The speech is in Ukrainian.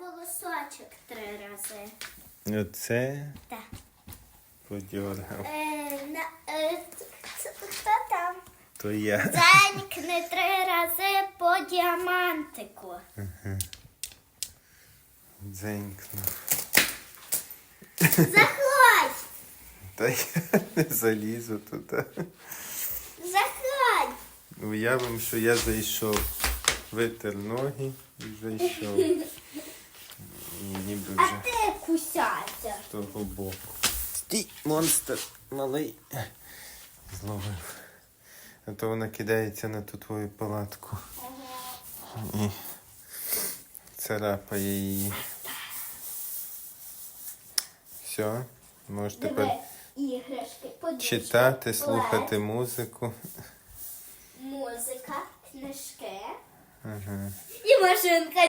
волосочок три рази. Оце Так. подьоргав. Е, на, е, ц- хто там? То я. Дзенькни три рази по діамантику. Дзенькнув. Заходь! Та я не залізу туди. Заходь! Уявимо, що я зайшов. Витер ноги і зайшов. Ніби А вже ти кусяйся. з того боку. Стій, монстр малий. Зловив. А то вона кидається на ту твою палатку. І царапає її. Все, можеш Диви, тепер іграшки, подушки, читати, слухати музику. Музика, книжки Ага. і машинка